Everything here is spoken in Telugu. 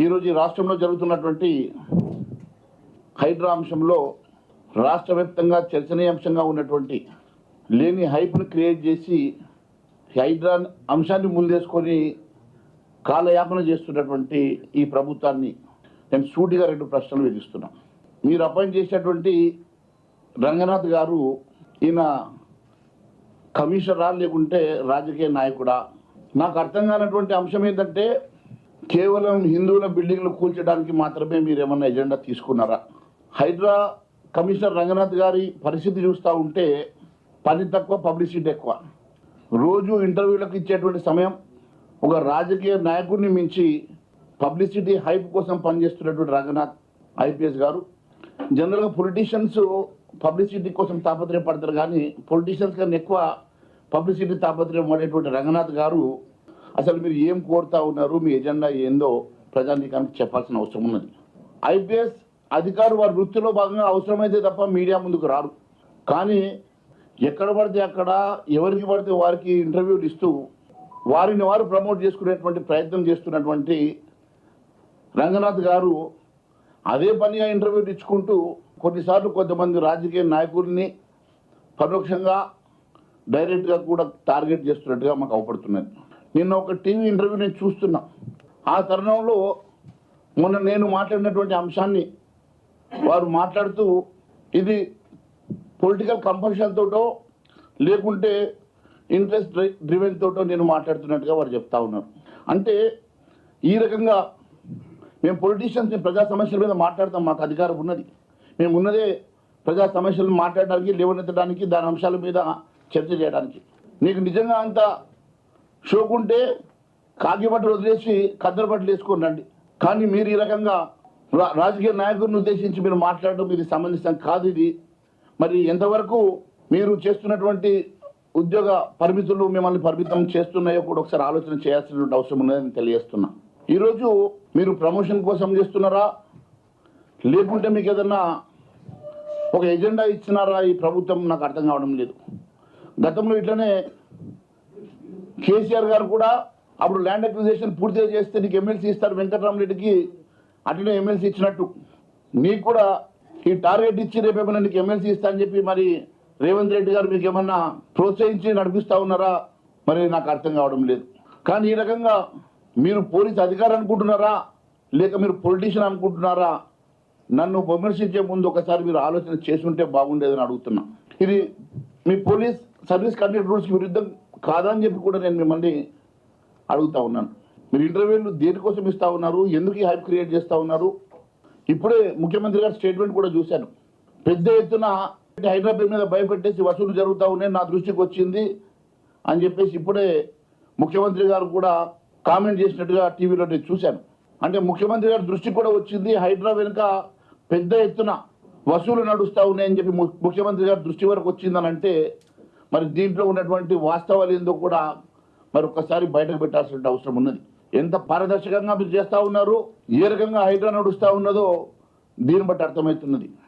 ఈరోజు ఈ రాష్ట్రంలో జరుగుతున్నటువంటి హైడ్రా అంశంలో రాష్ట్ర వ్యాప్తంగా చర్చనీయాంశంగా ఉన్నటువంటి లేని హైప్ను క్రియేట్ చేసి హైడ్రా అంశాన్ని ముందేసుకొని కాలయాపన చేస్తున్నటువంటి ఈ ప్రభుత్వాన్ని నేను సూటిగా రెండు ప్రశ్నలు విధిస్తున్నా. మీరు అపాయింట్ చేసినటువంటి రంగనాథ్ గారు ఈయన కమిషనరా లేకుంటే రాజకీయ నాయకుడా? నాకు అర్థం కానటువంటి అంశం ఏంటంటే కేవలం హిందువుల బిల్డింగ్లు కూల్చడానికి మాత్రమే మీరు ఏమన్నా ఎజెండా తీసుకున్నారా? హైడ్రా కమిషనర్ రంగనాథ్ గారి పరిస్థితి చూస్తూ ఉంటే పని తక్కువ పబ్లిసిటీ ఎక్కువ. రోజు ఇంటర్వ్యూలకు ఇచ్చేటువంటి సమయం ఒక రాజకీయ నాయకుడిని మించి పబ్లిసిటీ హైప్ కోసం పనిచేస్తున్నటువంటి రంగనాథ్ ఐపీఎస్ గారు. జనరల్గా పొలిటీషియన్స్ పబ్లిసిటీ కోసం తాపత్రయపడతారు కానీ పొలిటీషియన్స్ కన్నా ఎక్కువ పబ్లిసిటీ తాపత్రయం పడేటువంటి రంగనాథ్ గారు అసలు మీరు ఏం కోరుతా ఉన్నారు మీ ఎజెండా ఏందో ప్రజానీకానికి చెప్పాల్సిన అవసరం ఉన్నది. ఐపీఎస్ అధికారు వారి వృత్తిలో భాగంగా అవసరమైతే తప్ప మీడియా ముందుకు రారు. కానీ ఎక్కడ పడితే అక్కడ ఎవరికి పడితే వారికి ఇంటర్వ్యూలు ఇస్తూ వారిని వారు ప్రమోట్ చేసుకునేటువంటి ప్రయత్నం చేస్తున్నటువంటి రంగనాథ్ గారు అదే పనిగా ఇంటర్వ్యూలు ఇచ్చుకుంటూ కొన్నిసార్లు కొంతమంది రాజకీయ నాయకుల్ని పరోక్షంగా డైరెక్ట్గా కూడా టార్గెట్ చేస్తున్నట్టుగా మాకు అవపడుతున్నది. నిన్న ఒక టీవీ ఇంటర్వ్యూ నేను చూస్తున్నా. ఆ తరుణంలో మొన్న నేను మాట్లాడినటువంటి అంశాన్ని వారు మాట్లాడుతూ ఇది పొలిటికల్ కంపల్షన్ తోటో లేకుంటే ఇంట్రెస్ట్ డ్రివెన్ తోటో నేను మాట్లాడుతున్నట్టుగా వారు చెప్తా ఉన్నారు. అంటే ఈ రకంగా మేము పొలిటీషియన్స్ ప్రజా సమస్యల మీద మాట్లాడతాం మాకు అధికారం ఉన్నది. మేము ఉన్నదే ప్రజా సమస్యలను మాట్లాడడానికి లేవనెత్తడానికి దాని అంశాల మీద చర్చ చేయడానికి. నీకు నిజంగా అంత షోకుంటే కాకి బట్టలు వదిలేసి కద్దరు బట్టలు వేసుకొని రండి. కానీ మీరు ఈ రకంగా రా- రాజకీయ నాయకుడిని ఉద్దేశించి మీరు మాట్లాడడం ఇది సంబంధించిన కాదు ఇది. మరి ఎంతవరకు మీరు చేస్తున్నటువంటి ఉద్యోగ పరిమితులు మిమ్మల్ని పరిమితం చేస్తున్నాయో కూడా ఒకసారి ఆలోచన చేయాల్సినటువంటి అవసరం ఉన్నదని తెలియజేస్తున్నా. ఈరోజు మీరు ప్రమోషన్ కోసం చేస్తున్నారా? లేకుంటే మీకు ఏదన్నా ఒక ఎజెండా ఇచ్చినారా? ఈ ప్రభుత్వం నాకు అర్థం కావడం లేదు. గతంలో ఇట్లనే కేసీఆర్ గారు కూడా అప్పుడు ల్యాండ్ అక్విజిషన్ పూర్తిగా చేస్తే నీకు ఎమ్మెల్సీ ఇస్తారు వెంకటరామరెడ్డికి అట్లనే ఎమ్మెల్సీ ఇచ్చినట్టు. నీకు కూడా ఈ టార్గెట్ ఇచ్చి రేపు ఏమైనా నీకు ఎమ్మెల్సీ ఇస్తా అని చెప్పి మరి రేవంత్ రెడ్డి గారు మీకు ఏమన్నా ప్రోత్సహించి నడిపిస్తా ఉన్నారా? మరి నాకు అర్థం కావడం లేదు. కానీ ఈ రకంగా మీరు పోలీస్ అధికారి అనుకుంటున్నారా? లేక మీరు పొలిటీషియన్ అనుకుంటున్నారా? నన్ను విమర్శించే ముందు ఒకసారి మీరు ఆలోచన చేసుకుంటే బాగుండేదని అడుగుతున్నా. ఇది మీ పోలీస్ సర్వీస్ కండక్ట్ రూల్స్కి విరుద్ధం కాదని చెప్పి కూడా నేను మిమ్మల్ని అడుగుతా ఉన్నాను. మీరు ఇంటర్వ్యూలు దేనికోసం ఇస్తా ఉన్నారు? ఎందుకు ఈ హైప్ క్రియేట్ చేస్తూ ఉన్నారు? ఇప్పుడే ముఖ్యమంత్రి గారి స్టేట్మెంట్ కూడా చూశాను. పెద్ద ఎత్తున హైదరాబాద్ మీద భయపెట్టేసి వసూలు జరుగుతూ ఉన్నాయి నా దృష్టికి వచ్చింది అని చెప్పేసి ఇప్పుడే ముఖ్యమంత్రి గారు కూడా కామెంట్ చేసినట్టుగా టీవీలో నేను చూశాను. అంటే ముఖ్యమంత్రి గారి దృష్టికి కూడా వచ్చింది హైదరాబాద్ వెనుక పెద్ద ఎత్తున వసూలు నడుస్తూ ఉన్నాయని చెప్పి ముఖ్యమంత్రి గారి దృష్టి వరకు వచ్చిందని అంటే మరి దీంట్లో ఉన్నటువంటి వాస్తవాలు ఏందో కూడా మరి ఒక్కసారి బయటకు పెట్టాల్సిన అవసరం ఉన్నది. ఎంత పారదర్శకంగా మీరు చేస్తూ ఉన్నారు ఏ రకంగా హైడ్రా నడుస్తూ ఉన్నదో దీన్ని బట్టి అర్థమవుతున్నది.